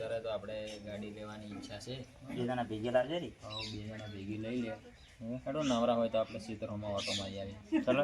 કરે તો આપણે ગાડી લેવાની ઈચ્છા છે. બે જણા ભેગી લાવજે રી હવે બે જણા ભેગી લઈ લે. હેડો નવરા હોય તો આપણે સીતરોમાં ઓટો મારી આવીએ ચલો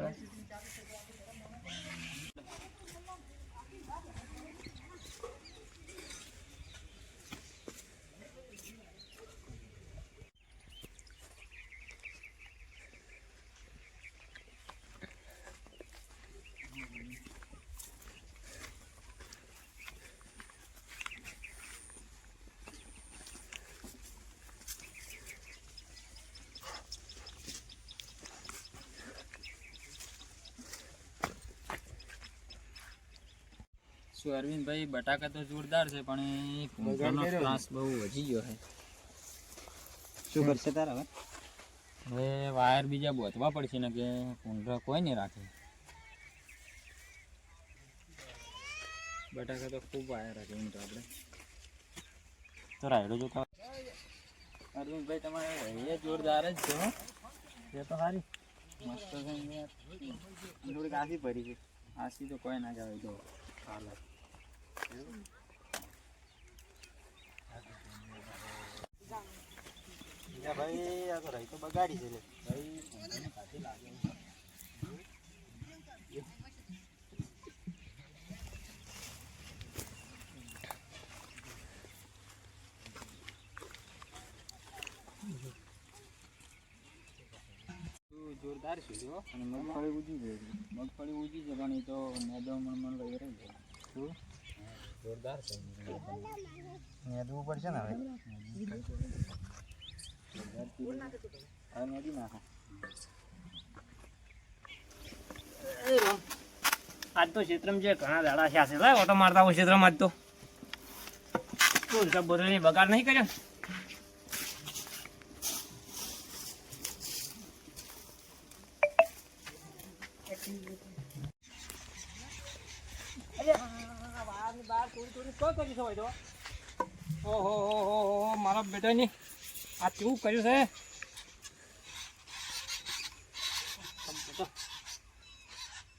શું અરવિંદભાઈ. બટાકા તો જોરદાર છે પણ ભૂંગળાનો ત્રાસ બહુ વધી ગયો છે. શું કરશે તારા હવે? હવે વાયર બીજા બોતવા પડશે ને કે ભૂંગળા કોઈ નહીં રાખે. બટાકા તો ખૂબ વાયર રાખે એમ તો આપણે. તો રાયડો જોતા અરવિંદભાઈ તમારે એ જોરદાર જ છે હો. એ તો સારી મસ્ત છે થોડીક આસી પડી છે. આસી તો કોઈ ના કહેવાય તો ચાલે ભાઈ જોરદાર છે જો. અને મગફળી ઉજી જાય મગફળી ઉજી છે, પણ એ તો મેદો મણ મણ લઈ રહી છે. શું? જોરદાર છે. મેદવું પડશે ને હવે? હવે મેદી નાખો આજ તો ક્ષેત્રમાં જે ઘણા દાડા છે. છે ઓટો મારતા હોય ક્ષેત્રમાં આજ તો. શું સબ બોરેલી બગાડ નહીં કર્યો? ને? ઓહો, હો હો હો મારા બેટાની આ કેવું કર્યું છે?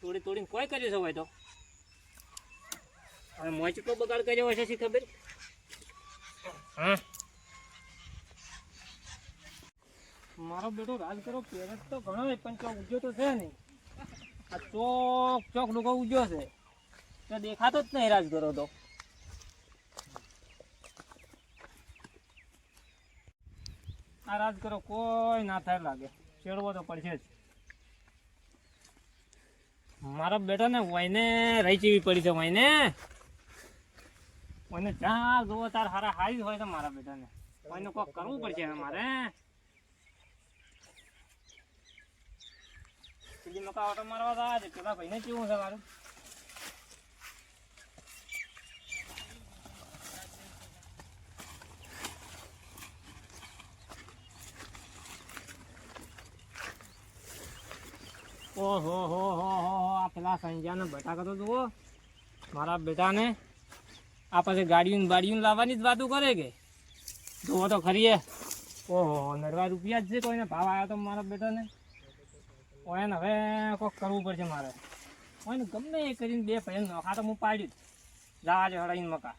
તોડી તોડીને કોઈ કર્યું છે ભાઈ તો? હવે મોય કેટલો બગાડ કર્યો હશે, શી ખબર? હા. મારો બેટો રાજ કરો પેરેન્ટ્સ તો ઘણો પણ ચોક ઉજ્યો તો છે નહીં. આ ચોક ચોક લોકો ઉજ્યો છે. તો દેખાતો જ નહીં રાજ કરો તો. આ રાજ કરો કોઈ ના થાય લાગે. ચેડવો તો પડશે જ. મારા બેટા ને વહીને રહી ચીવી પડી છે વહીને વહીને જ્યાં જોવો તાર હારા હારી હોય તો મારા બેટાને. વહીને કોક કરવું પડશે મારે. સીધી મકા ઓટો મારવા તો આજે પેલા ભાઈને કેવું છે મારું ઓહો, હો હો હો આ પેલા સંજ્યાને બટાકા તો જુઓ. મારા બેટાને આ પછી ગાડીઓ બાડીઓ લાવવાની જ વાતો કરે કે? જુઓ તો ખરી એ ઓહો નરવા રૂપિયા જ છે કોઈને? ભાવ આવ્યો તો મારા બેટાને. ઓને હવે કોક કરવું પડશે મારે. ઓને ગમે એ કરીને બે ભાઈ નોખા તો હું પાડ્યું જવા છે હળાઈને મકા.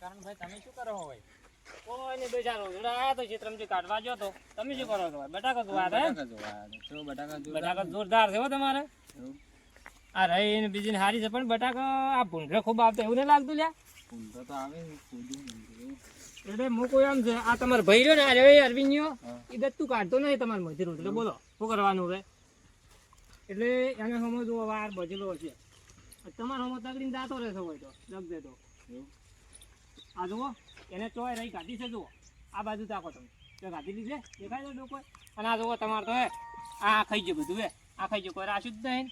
કરણભાઈ, તમે શું કરો હોય? કોઈને બેચારો જોડા તો ચિત્રમજી કાઢવા જો તો. તમે શું કરો છો? બટાકા જોવા હતા બટાકા જોરદાર છે હો તમારે. આ રહી ને બીજી ને હારી છે પણ બટાકા આ ભૂંડરે ખૂબ આવતો એવું નહીં લાગતું લ્યા? તો આવે. એટલે મૂકો એમ છે આ તમારે ભાઈ રહ્યો ને આ રહ્યો અરવિંદિયો હા. એ દત્તું કાઢતો નહીં તમારે મજૂર એટલે બોલો શું કરવાનું હવે? એટલે એને સમજવો વાર બચેલો છે. તમારો તગડીને જાતો રહેશે હોય તો જગ દેતો? આ જુઓ એને ચોય રહી કાઢી છે જુઓ. આ બાજુ તાકો તમે. તો કાઢી લીધે દેખાય છે ડોકો અને આ જુઓ તમારે તો હે આ ખાઈ ગયું બધું હે. આ ખાઈ ગયું કોઈ રાશું જ નહીં.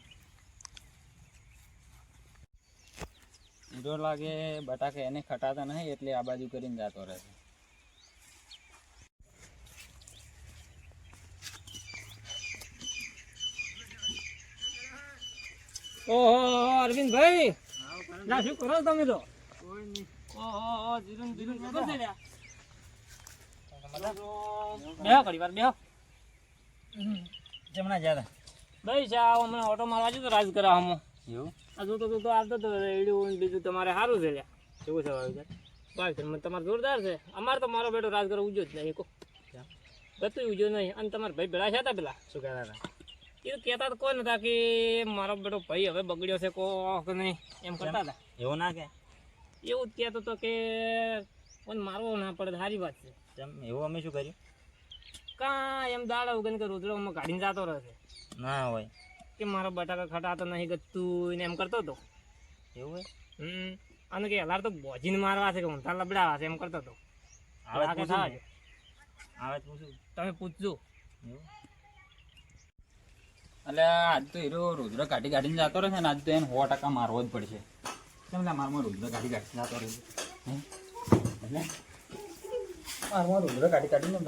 હીરો લાગે બટાકે એને ખટાતા નહીં એટલે આ બાજુ કરીને જતો રહે છે. ઓહો અરવિંદભાઈ! ના શું કરો છો તમે તો? ઓહો જીરું જીરું ખબર છે બેહો ઘડી વાર બેહો. જમણા જ્યાદા ભાઈ ચા હમણાં ઓટો મારવા જતો રાજ કરા હમો એવું? જોતો જોતો આવતો તો રેડિયો બીજું તમારે સારું છે લ્યા કેવું છે વાવેતર બાવીસ મને તમારે જોરદાર છે. અમારે તો મારો બેટો રાજગર ઉજો જ નહીં કો બધું ઉજો નહીં. અને તમારા ભાઈ ભેળા છે હતા પેલા? શું કહેતા હતા? એ તો કહેતા તો કોઈ નતા કે મારો બેટો ભાઈ હવે બગડ્યો છે કોક નહીં. એમ કરતા હતા. એવું ના કે. એવું જ કહેતો હતો કે કોઈને મારવો ના પડે સારી વાત છે. એવું અમે શું કર્યું? કાં એમ દાડા ઉગન કે રોજડોમાં કાઢીને જતો રહેશે ના હોય. કે મારો બટાકા ખટાતો નહીં ગતું ને એમ કરતો હતો એવું હોય? હમ. અને કે હલાર તો બોજીને મારવા છે કે ઊંધા લબડાવા છે એમ કરતો હતો આવે પૂછું તમે પૂછજો. એટલે આજ તો હીરો રુદ્ર કાઢી કાઢીને જતો રહેશે ને આજ તો એને સો ટકા મારવો જ પડશે. લે મારમાં રુદ્ર કાઢી જતો રહેશે હે? એટલે? મારમાં રુદ્ર કાઢી કાઢીને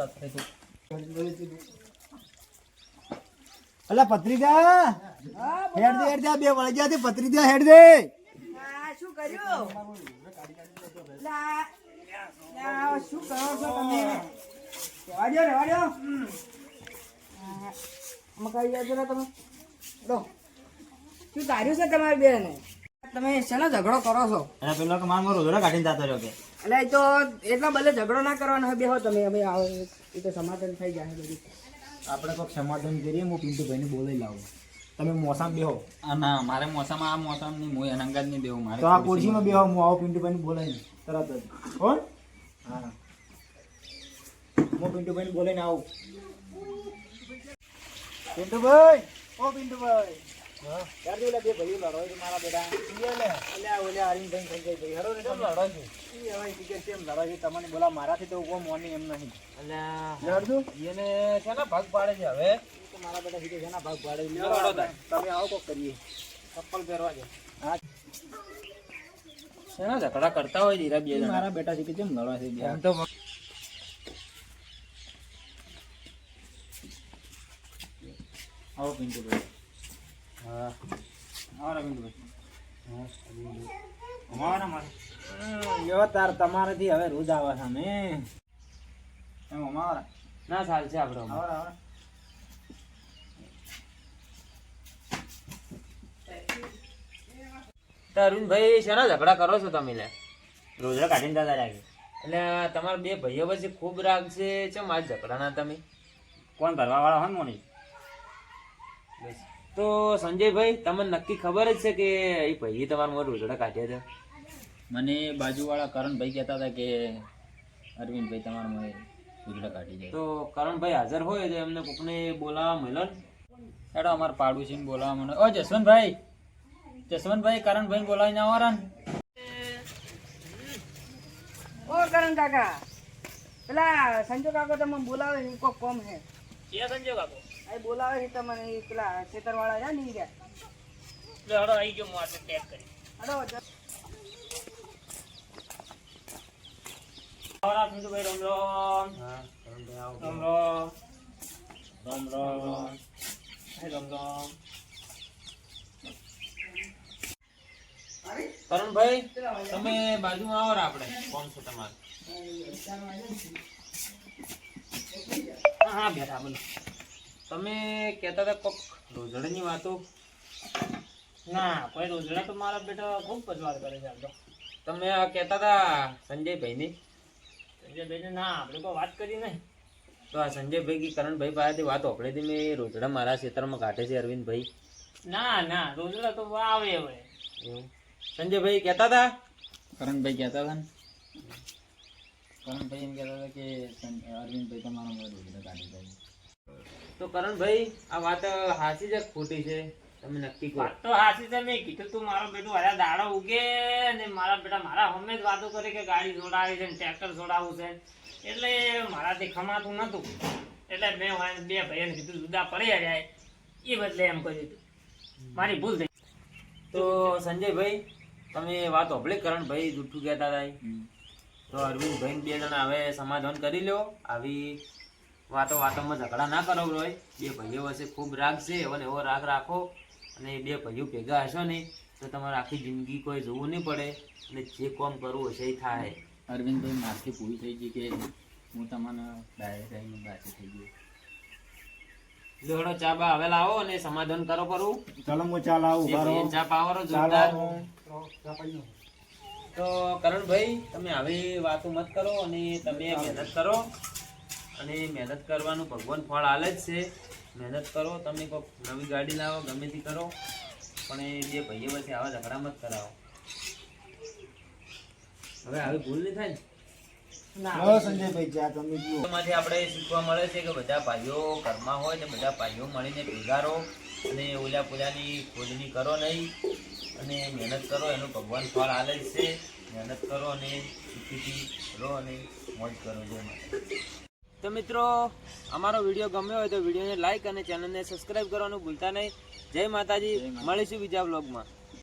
અલા પત્રિકા હેડ દે હેડ દે બે વળગ્યા થી પત્રિકા હેડ દે. આ શું કર્યું? શું કરો છો તમે? જાજો ને તમે? લો. શું ધાર્યું છે તમારી બેન? તમે શેનો ઝઘડો કરો છો? અને પેલો કે મારા રોજડા કાઢીને જતો રહ્યો કે. એટલે એ તો એટલા બધે ઝઘડો ના કરવાનો બેહો તમે અમે આવો એ તો સમાધાન થઈ જાય બધું. આપણે કોઈક સમાધાન કરીએ હું પિન્ટુભાઈને બોલાવી લાવું. તમે મોસામ બેહો. આ ના મારે મોસામાં આ મોસમ નહીં હું એના અંગાજ નહીં દેવું મારે તો આ ખુરશીમાં બેહો. હું આવો પિન્ટુભાઈ ને બોલાવીને તરત જ. કોણ હા. હું પિન્ટુભાઈ ને બોલાવીને આવું. પિન્ટુભાઈ ઓ પિન્ટુભાઈ. ક્યારે ઓલા બે ભાઈઓ લડો છે મારા બેટા અલ્યા ભાઈ. અરવિંદભાઈ સંજયભાઈ હરો ને તમે લડો છો ટિકિટ કેમ લડો છે તમને બોલા મારાથી તો મોની એમ નહીં લડજો એને ભાગ પાડે છે હવે મારા બેટા સીધે ભાગ પાડે તમે આવો કોક કરીએ ચપ્પલ પહેરવા દે શેના ઝઘડા કરતા હોય ધીરા બે મારા બેટા સીધે કેમ લડવા છે બે તો આવો પિન્ટુભાઈ હા. અમારો. તાર તમારાથી હવે રોજ આવે છે અમે. એમ અમારા. ના સાલ આપણે આવો આવો તો અરવિંદભાઈ શેના ઝઘડા કરો છો તમે લે? રોજડા કાઢીને રહ્યા કે એટલે તમારા બે ભાઈઓ પછી ખૂબ રાગ છે. ચમ આજ ઝઘડાના તમે? કોણ ભરવા વાળા હોય ને મોની? તો સંજયભાઈ તમને નક્કી ખબર જ છે કે એ ભાઈએ તમારા મોર રોજડા કાઢ્યા હતા? મને બાજુવાળા કરણભાઈ કહેતા હતા કે અરવિંદભાઈ તમારા મને ઉજળા કાઢી જાય તો કરણભાઈ હાજર હોય તો એમને કોકને બોલાવવા મળ્યો ને? હેડો અમારા પાડોશીને બોલાવવા મને ઓ જસવંતભાઈ! જસવંતભાઈ કરણભાઈ બોલાવીને આવો રા ને. ઓ કરણ કાકા. પેલા સંજો કાકો તમને બોલાવે કોક કોમ હે. કે સંજો કાકો? આ બોલાવે છે તમને એ પેલા ખેતરવાળા છે ને ઈ રહ્યા. એટલે હડો આવી ગયો હું આજે પેક કરી. હડો રામ રામ. રામ રામ. રામ રામ. હે રામ. રામ કરણભાઈ તમે બાજુ આવો આપડે આપણે. કોણ છો તમારે? હા હા બેઠા બોલો. તમે કહેતા હતા કોક રોજડાની વાતો? ના કોઈ રોજડા તો મારા બેટા ખૂબ પજવાર કરે છે આમ તો. તમે આ કહેતા હતા સંજયભાઈની? સંજયભાઈને ના આપણે કોઈ વાત કરી નહીં. તો આ સંજયભાઈ કે કરણભાઈ પાસેથી વાત આપણે હતી મેં રોજડા મારા ક્ષેત્રમાં કાઢે છે અરવિંદભાઈ. ના ના રોજડા તો આવે હવે. સંજયભાઈ કહેતા હતા? કરણભાઈ કહેતા હતા ને. કરણભાઈ એમ કહેતા હતા કે અરવિંદભાઈ તમારા મને રોજડા કાઢી જાય તો કરણભાઈ આ વાત હાસી છે ખોટી છે? તમે નક્કી કરો. તો હાસી છે મેં કીધું તું મારો બેટું આયા દાડો ઉગે અને મારા બેટા મારા હમે જ વાતો કરે કે ગાડી જોડાવી છે ને ટ્રેક્ટર જોડાવું છે. એટલે મારાથી ખમાતું નતું. એટલે મેં બે ભાઈને કીધું જુદા પડી જાય. એ બદલે એમ કર્યું હતું મારી ભૂલ થઈ. તો સંજયભાઈ તમે વાત હોભળી કરણભાઈ જૂઠું કહેતા હતા હમ. તો અરવિંદભાઈ બે જણા હવે સમાધાન કરી લો આવી વાતો વાતોમાં ઝઘડા ના કરો રોય. બે ભાઈઓ વચ્ચે ખૂબ રાગ છે એવો એવો રાગ રાખો. અને બે ભાઈઓ ભેગા હશો ને તો તમારે આખી જિંદગી કોઈ જોવું નહીં પડે. અને જે કોમ કરવું હશે એ થાય. અરવિંદભાઈ મારથી પૂરી થઈ ગઈ કે હું તમને ડાયરેક્ટ આવીને બાકી થઈ ગયો? લેવડો ચા બા હવે લાવો અને સમાધાન કરો કરું ચાલો હું ચા લાવું બારો ચા પાવરો જોરદાર. તો કરણભાઈ તમે આવી વાતો મત કરો અને તમે મહેનત કરો. અને મહેનત કરવાનું ભગવાન ફળ આલે જ છે. મહેનત કરો તમે કોઈ નવી ગાડી લાવો ગમે તે કરો. પણ એ બે ભાઈઓ વચ્ચે આવા ઝઘડા મત કરાવો. હવે આવી ભૂલ નહીં થાય ને? આપણે શીખવા મળે છે કે બધા ભાઈઓ ઘરમાં હોય ને બધા ભાઈઓ મળીને ભેગા રહો અને ઓલા પોલાની ખોજણી કરો નહીં. અને મહેનત કરો એનું ભગવાન ફળ આલે જ છે. મહેનત કરો અને સુખીથી રહો અને મોજ કરો જય માતા તો મિત્રો અમારો વીડિયો ગમ્યો હોય તો વિડીયોને લાઈક અને ચેનલને સબસ્ક્રાઈબ કરવાનું ભૂલતા નહીં. જય માતાજી. મળીશું બીજા બ્લોગમાં